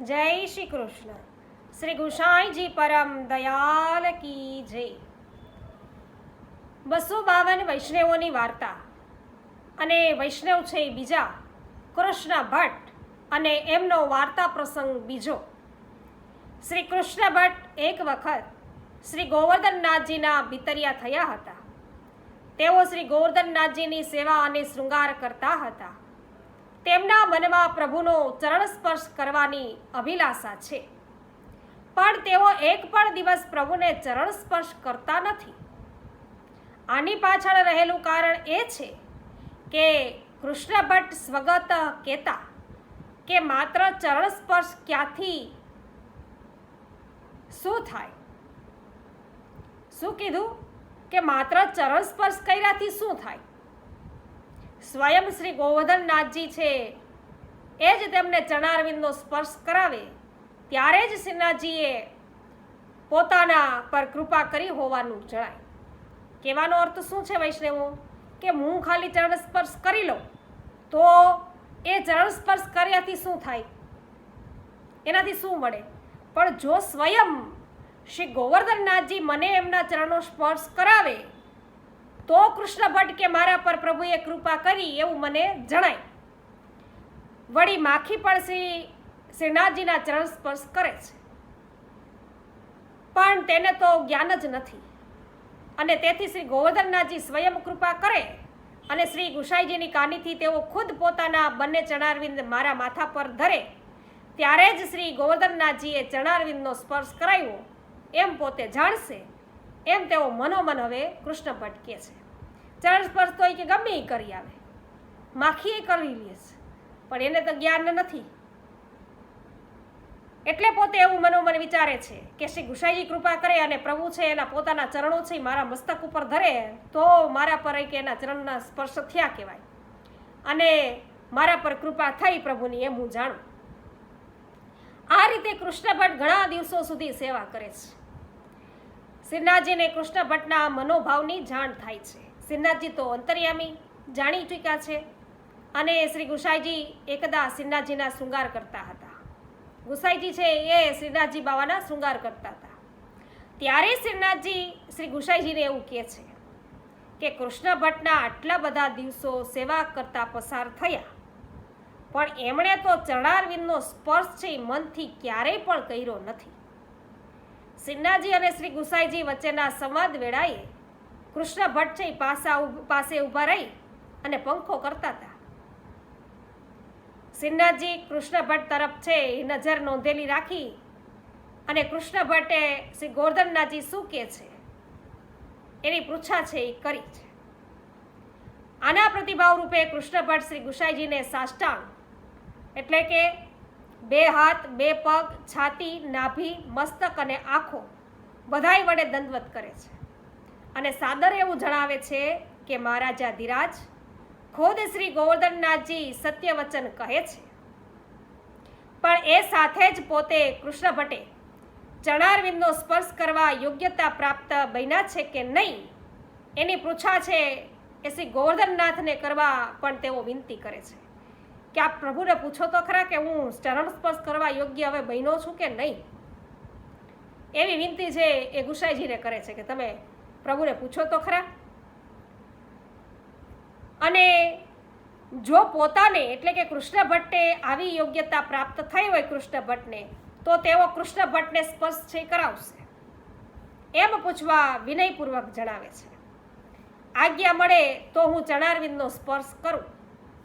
જય શ્રી કૃષ્ણ. શ્રી ગુસાઈજી પરમ દયાલ કી જય. બસો બાવન વૈષ્ણવોની વાર્તા અને વૈષ્ણવ છે બીજા કૃષ્ણ ભટ્ટ અને એમનો વાર્તા પ્રસંગ બીજો. શ્રી કૃષ્ણ ભટ્ટ એક વખત શ્રી ગોવર્ધનનાથજીના બિતરિયા થયા હતા. તેઓ શ્રી ગોવર્ધનનાથજીની સેવા અને શૃંગાર કરતા હતા. તેમના મનમાં પ્રભુનો ચરણ સ્પર્શ કરવાની અભિલાષા છે. પણ તેઓ એક પણ દિવસ પ્રભુને ચરણ સ્પર્શ કરતા નથી. આની પાછળ રહેલું કારણ એ છે કે કૃષ્ણ ભટ્ટ સ્વગત કહેતા કે માત્ર ચરણ સ્પર્શ ક્યાંથી શું થાય? શું કીધું? કે માત્ર ચરણ સ્પર્શ કર્યાથી શું થાય? સ્વયં શ્રી ગોવર્ધનનાથજી છે. એ જ તેમને ચણારવિંદનો સ્પર્શ કરાવે. ત્યારે જ શ્રીનાથજીએ પોતાના પર કૃપા કરી હોવાનું જણાય. કહેવાનો અર્થ શું છે વૈષ્ણવો? કે હું ખાલી ચરણ સ્પર્શ કરી લઉં, તો એ ચરણ સ્પર્શ કર્યાથી શું થાય? એનાથી શું મળે? પણ જો સ્વયં શ્રી ગોવર્ધનનાથજી મને એમના ચરણનો સ્પર્શ કરાવે તો કૃષ્ણ ભટ્ટ કે મારા પર પ્રભુએ કૃપા કરી એવું મને જણાય. વળી માખી પણ શ્રી શ્રીનાથજીના ચરણ સ્પર્શ કરે છે. પણ તેને તો જ્ઞાન જ નથી. અને તેથી શ્રી ગોવર્ધનનાથજી સ્વયં કૃપા કરે અને શ્રી ગુસાઈજીની કાનીથી તેઓ ખુદ પોતાના બંને ચણારવિંદ મારા માથા પર ધરે. ત્યારે જ શ્રી ગોવર્ધનનાથજીએ ચણારવિંદનો સ્પર્શ કરાવ્યો. એમ પોતે જાણશે એમ તેઓ મનોમન હવે કૃષ્ણ ભટ્ટ કહે છે. ચરણ સ્પર્શ તો કે ગમે એ કરી આવે. માખી એ કરી લે છે પણ એને તો જ્ઞાન નથી. એટલે પોતે એવું મનોમન વિચારે છે કે શ્રી ગુસાઈજી કૃપા કરે અને પ્રભુ છે એના પોતાના ચરણો છે મારા મસ્તક ઉપર ધરે, તો મારા પર કે એના ચરણના સ્પર્શ થયા કહેવાય. અને મારા પર કૃપા થઈ પ્રભુની એમ હું જાણું. આ રીતે કૃષ્ણ ભટ્ટ ઘણા દિવસો સુધી સેવા કરે છે. શ્રીનાથજીને કૃષ્ણ ભટ્ટના મનોભાવની જાણ થાય છે. શ્રીનાથજી તો અંતર્યામી, જાણી ચૂક્યા છે અને શ્રી ગુસાઈજી એકદા શ્રીનાથજીના શૃંગાર કરતા હતા. ગુસાઈજી છે એ શ્રીનાથજી બાવાના શૃંગાર કરતા હતા. ત્યારે શ્રીનાથજી શ્રી ગુસાઈજીને એવું કહે છે કે કૃષ્ણ ભટ્ટના આટલા બધા દિવસો સેવા કરતા પસાર થયા. પણ એમણે તો ચરણારવિંદનો સ્પર્શ છે એ મનથી ક્યારેય પણ કર્યો નથી. શ્રીનાથજી અને શ્રી ગુસાઈજી વચ્ચેના સંવાદ વેળાએ કૃષ્ણ ભટ્ટ છે પાસા પાસે ઊભા રહી અને પંખો કરતા હતા. શ્રીનાથજી કૃષ્ણ ભટ્ટ તરફ છે એ નજર નોંધેલી રાખી અને કૃષ્ણ ભટ્ટે શ્રી ગોર્ધનનાથજી શું કહે છે? એની પૃચ્છા છે એ કરી છે. આના પ્રતિભાવ રૂપે કૃષ્ણ ભટ્ટ શ્રી ગુસાઈજીને સાષ્ટાંગ. એટલે કે બે હાથ, બે પગ, છાતી, નાભી, મસ્તક અને આંખો બધાય વડે દંડવત કરે છે. અને સાદર એવું જણાવે છે કે મહારાજા ધીરાજ ખુદ શ્રી ગોવર્ધનનાથજી સત્ય વચન કહે છે. પણ એ સાથે જ પોતે કૃષ્ણ ભટ્ટે ચણારવિંદનો સ્પર્શ કરવા યોગ્યતા પ્રાપ્ત બન્યા છે કે નહીં એની પૃચ્છા છે એ શ્રી ગોવર્ધનનાથને કરવા પણ તેઓ વિનંતી કરે છે. કે આપ પ્રભુને પૂછો તો ખરા કે હું ચરણ સ્પર્શ કરવા યોગ્ય હવે બહેનો છું કે નહીં? એવી વિનંતી છે એ ગુસાઈજીને કરે છે કે તમે પ્રભુને પૂછો તો ખરા. અને જો પોતાને, એટલે કે કૃષ્ણ ભટ્ટે આવી યોગ્યતા પ્રાપ્ત થઈ હોય કૃષ્ણ ભટ્ટને, તો તેઓ કૃષ્ણ ભટ્ટને સ્પર્શ છે કરાવશે. એમ પૂછવા વિનયપૂર્વક જણાવે છે. આજ્ઞા મળે તો હું ચણારવિંદનો સ્પર્શ કરું.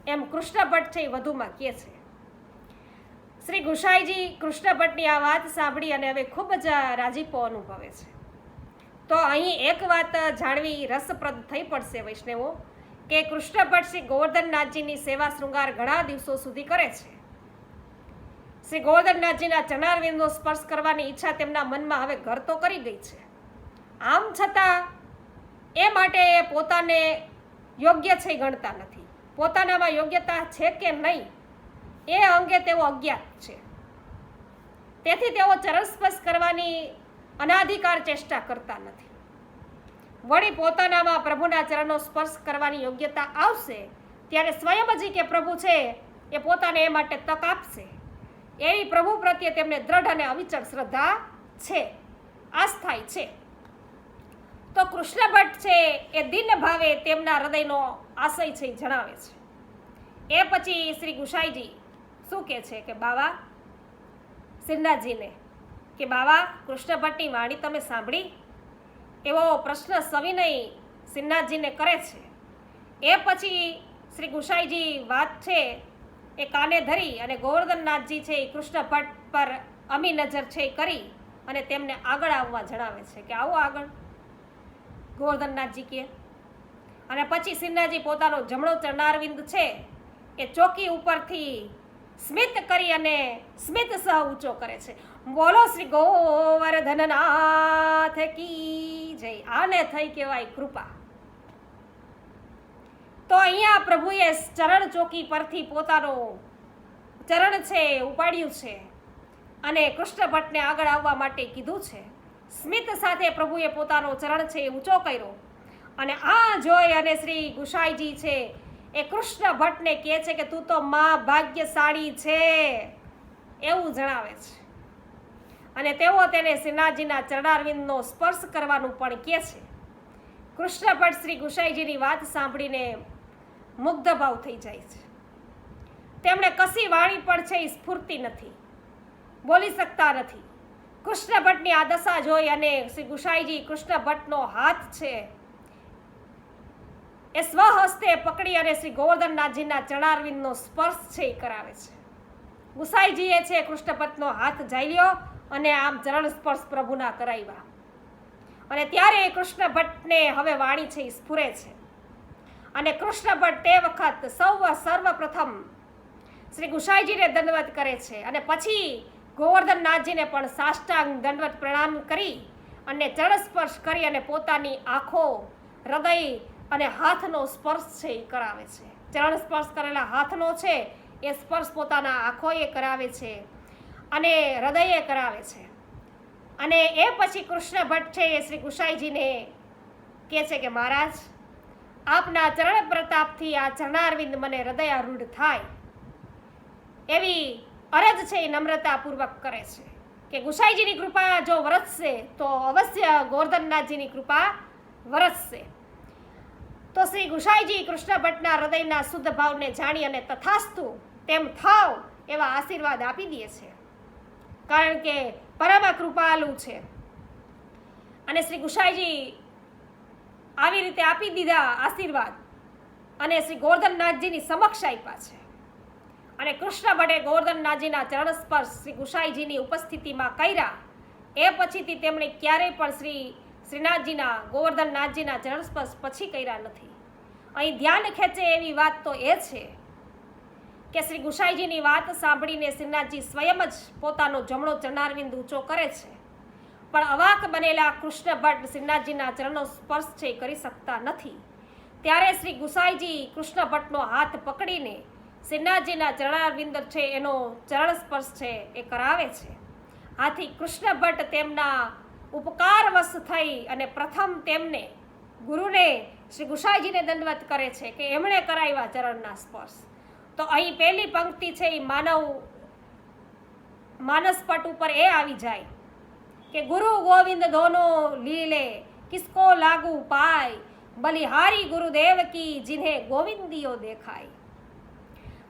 એમ કૃષ્ણ ભટ્ટ છે એ વધુમાં કહે છે. શ્રી ગુસાઈજી કૃષ્ણ ભટ્ટની આ વાત સાંભળી અને હવે ખૂબ જ રાજીપો અનુભવે છે. તો અહીં એક વાત જાણવી રસપ્રદ થઈ પડશે વૈષ્ણવો, કે કૃષ્ણ ભટ્ટ શ્રી ગોવર્ધનનાથજીની સેવા શૃંગાર ઘણા દિવસો સુધી કરે છે. શ્રી ગોવર્ધનનાથજીના ચનારવિંદનો સ્પર્શ કરવાની ઈચ્છા તેમના મનમાં હવે ઘર તો કરી ગઈ છે. આમ છતાં એ માટે પોતાને યોગ્ય છે ગણતા નથી. પોતાનામાં યોગ્યતા છે કે નહીં, એ અંગે તેઓ અજ્ઞાત છે. તેથી તેઓ ચરણ સ્પર્શ કરવાની અનાધિકાર ચેષ્ટા કરતા નથી. વળી પોતાનામાં પ્રભુના ચરણનો સ્પર્શ કરવાની યોગ્યતા આવશે, ત્યારે સ્વયં જ કે પ્રભુ છે, એ પોતાને એ માટે તક આપશે. એવી પ્રભુ પ્રત્યે તેમને દ્રઢ અને અવિચળ શ્રદ્ધા છે, આસ્થાય છે. તો કૃષ્ણ ભટ્ટ છે, એ દિન ભાવે તેમના હૃદયનો આશય છે જણાવે છે. એ પછી શ્રી ગુસાઈજી શું કહે છે કે, બાવા શ્રીનાથજીને કે, બાવા, કૃષ્ણ ભટ્ટની વાણી તમે સાંભળી? એવો પ્રશ્ન સવિનય શ્રીનાથજીને કરે છે. એ પછી શ્રી ગુસાઈજી વાત છે એ કાને ધરી અને ગોવર્ધનનાથજી છે એ કૃષ્ણ ભટ્ટ પર અમી નજર છે એ કરી અને તેમને આગળ આવવા જણાવે છે કે, આવો આગળ. ગોવર્ધનનાથજી કહે અને પછી સિન્હાજી પોતાનો જમણો ચરણારવિંદ છે એ ચોકી ઉપરથી સ્મિત કરી અને સ્મિત સહ ઊંચો કરે છે. બોલો શ્રી ગોવર્ધનનાથ કી જય. આને થઈ કહેવાય કૃપા. તો અહીંયા પ્રભુએ ચરણ ચોકી પરથી પોતાનો ચરણ છે ઉપાડ્યું છે અને કૃષ્ણ ભટ્ટને આગળ આવવા માટે કીધું છે. સ્મિત સાથે પ્રભુએ પોતાનો ચરણ છે એ ઊંચો કર્યો. અને આ જોઈ અને શ્રી ગુસાઈજી છે એ કૃષ્ણ ભટ્ટને કહે છે કે તું તો માં છે. એવું જણાવે છે. અને તેઓ તેને શ્રીનાથજીના ચરણારવિંદનો સ્પર્શ કરવાનું પણ કહે છે. કૃષ્ણ ભટ્ટ શ્રી ગુસાઈજીની વાત સાંભળીને મુગ્ધભાવ થઈ જાય છે. તેમણે કશી વાણી પણ છે એ સ્ફૂર્તિ નથી. બોલી શકતા નથી. કૃષ્ણ ભટ્ટની આ દશા જોઈ અને શ્રી ગુસાઈજી કૃષ્ણ ભટ્ટનો હાથ છે એ સ્વહસ્તે પકડી અને શ્રી ગોવર્ધનનાથજીના ચણારવિંદનો સ્પર્શ છે એ કરાવે છે. ગુસાઈજીએ છે કૃષ્ણ ભટ્ટનો હાથ ઝાલ્યો અને આમ ચરણ સ્પર્શ પ્રભુના કરાવ્યા. અને ત્યારે કૃષ્ણ ભટ્ટને હવે વાણી છે એ સ્ફુરે છે. અને કૃષ્ણ ભટ્ટ તે વખત સૌ સર્વપ્રથમ શ્રી ગુસાઈજીને દંડવત કરે છે અને પછી ગોવર્ધનનાથજીને પણ સાષ્ટાંગ દંડવત પ્રણામ કરી અને ચરણ સ્પર્શ કરી અને પોતાની આંખો, હૃદય અને હાથનો સ્પર્શ છે એ કરાવે છે. ચરણ સ્પર્શ કરેલા હાથનો છે, એ સ્પર્શ પોતાના આંખોએ કરાવે છે અને હૃદયે કરાવે છે. અને એ પછી કૃષ્ણ ભટ્ટ છે એ શ્રી ગુસાઈજીને કહે છે કે મહારાજ, આપના ચરણ પ્રતાપથી આ ચરણારવિંદ મને હૃદયારૂઢ થાય. એવી અરજ છે એ નમ્રતાપૂર્વક કરે છે કે ગુસાઈજીની કૃપા જો વરસશે, તો અવશ્ય ગોર્ધનનાથજીની કૃપા વરસશે. તો શ્રી ગુસાઈજી કૃષ્ણ ભટ્ટના હૃદયના શુદ્ધ ભાવને જાણી અને તથાસ્તુ તેમ થાવ એવા આશીર્વાદ આપી દે છે. કારણ કે પરમ કૃપાલુ છે. અને શ્રી ગુસાઈજી આવી રીતે આપી દીધા આશીર્વાદ અને શ્રી ગોર્ધનનાથજીની સમક્ષ આપ્યા છે. અને કૃષ્ણ ભટ્ટે ગોર્ધનનાથજીના ચરણ સ્પર્શ શ્રી ગુસાઈજીની ઉપસ્થિતિમાં કર્યા. એ પછીથી તેમણે ક્યારેય પણ શ્રી શ્રીનાથજીના ગોવર્ધનનાથજીના ચરણ સ્પર્શ પછી કર્યા નથી. અહીં ધ્યાન ખેંચે એવી વાત તો એ છે કે શ્રી ગુસાઈજીની વાત સાંભળીને શ્રીનાથજી સ્વયં જ પોતાનો જમણો ચરણારવિંદ ઊંચો કરે છે. પણ અવાક બનેલા કૃષ્ણ ભટ્ટ શ્રીનાથજીના ચરણો સ્પર્શ છે કરી શકતા નથી. ત્યારે શ્રી ગુસાઈજી કૃષ્ણ ભટ્ટનો હાથ પકડીને શ્રીનાથજીના ચરણારવિંદ છે એનો ચરણ સ્પર્શ છે એ કરાવે છે. આથી કૃષ્ણ ભટ્ટ તેમના ઉપકારવશ થઈ અને પ્રથમ તેમને ગુરુને શ્રી ગુસાઈજીને દંડવત કરે છે કે એમણે કરાવ્યા ચરણના સ્પર્શ. તો અહીં પહેલી પંક્તિ છે એ માનવ માનસપટ ઉપર એ આવી જાય કે ગુરુ ગોવિંદ ધોનો લીલે, કિસકો લાગુ પાય, બલિહારી ગુરુદેવ કી જિને ગોવિંદીઓ દેખાય.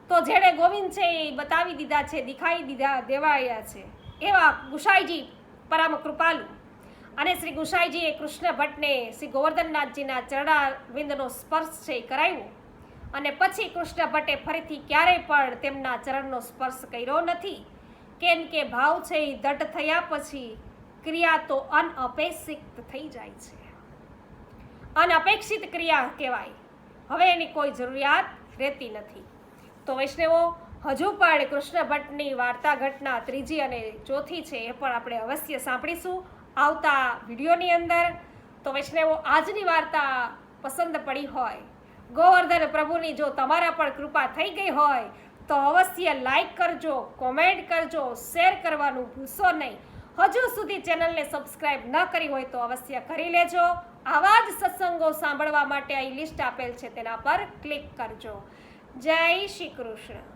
તો જેણે ગોવિંદ છે એ બતાવી દીધા છે, દેખાઈ દીધા, દેવાયા છે. એવા ગુસાઈજી પરમ કૃપાલુ અને શ્રી ગુસાઈજીએ કૃષ્ણ ભટ્ટને શ્રી ગોવર્ધનનાથજીના ચરણારવિંદનો સ્પર્શ છે કરાવ્યો. અને પછી કૃષ્ણ ભટ્ટે ફરીથી ક્યારેય પણ તેમના ચરણનો સ્પર્શ કર્યો નથી. કેમ કે ભાવ છે એ દઢ થયા પછી ક્રિયા તો અનઅપેક્ષિત થઈ જાય છે. અનઅપેક્ષિત ક્રિયા કહેવાય. હવે એની કોઈ જરૂરિયાત રહેતી નથી. તો વૈષ્ણવો, હજુ પણ કૃષ્ણ ભટ્ટની વાર્તા ઘટના ત્રીજી અને ચોથી છે એ પણ આપણે અવશ્ય સાંભળીશું. આવતા વિડીયોની અંદર તો વૈષ્ણવો આજની વાર્તા પસંદ પડી હોય. ગોવર્ધન પ્રભુની જો તમારા પણ કૃપા થઈ ગઈ હોય, તો અવશ્ય લાઈક કરજો કોમેન્ટ કરજો શેર કરવાનું ભૂલશો નહીં. હજુ સુધી ચેનલને સબસ્ક્રાઇબ ન કરી હોય તો અવશ્ય કરી લેજો. આવા જ સત્સંગો સાંભળવા માટે અહીં લિસ્ટ આપેલ છે, તેના પર ક્લિક કરજો. જય શ્રી કૃષ્ણ.